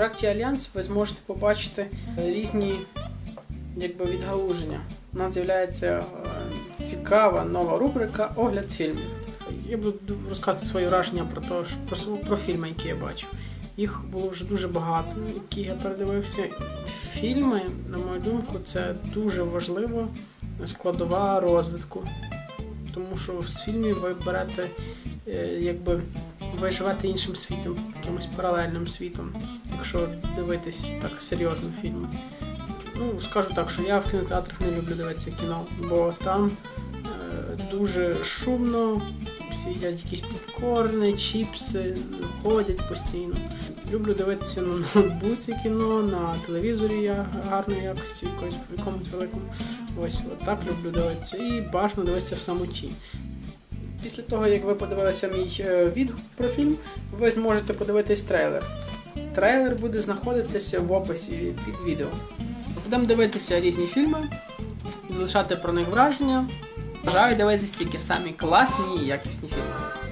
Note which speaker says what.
Speaker 1: проєкті Альянс ви зможете побачити е, різні якби, відгалуження. У нас з'являється е, цікава нова рубрика Огляд фільмів. Я буду розказувати свої враження про, то, про, про фільми, які я бачив. Їх було вже дуже багато, які я передивився. Фільми, на мою думку, це дуже важлива складова розвитку. Тому що з фільмів ви берете, е, якби ви живете іншим світом, якимось паралельним світом, якщо дивитись так серйозно фільми. Ну, скажу так, що я в кінотеатрах не люблю дивитися кіно, бо там е, дуже шумно, всі їдять якісь попкорни, чіпси, ходять постійно. Люблю дивитися на ноутбуці кіно, на телевізорі я гарної якості, якось в якомусь великому. Ось от люблю дивитися. І бажано дивитися в самоті. Після того, як ви подивилися мій е, відгук про фільм, ви зможете подивитись трейлер. Трейлер буде знаходитися в описі під відео. Будемо дивитися різні фільми, залишати про них враження. Бажаю дивитися тільки самі класні і якісні фільми.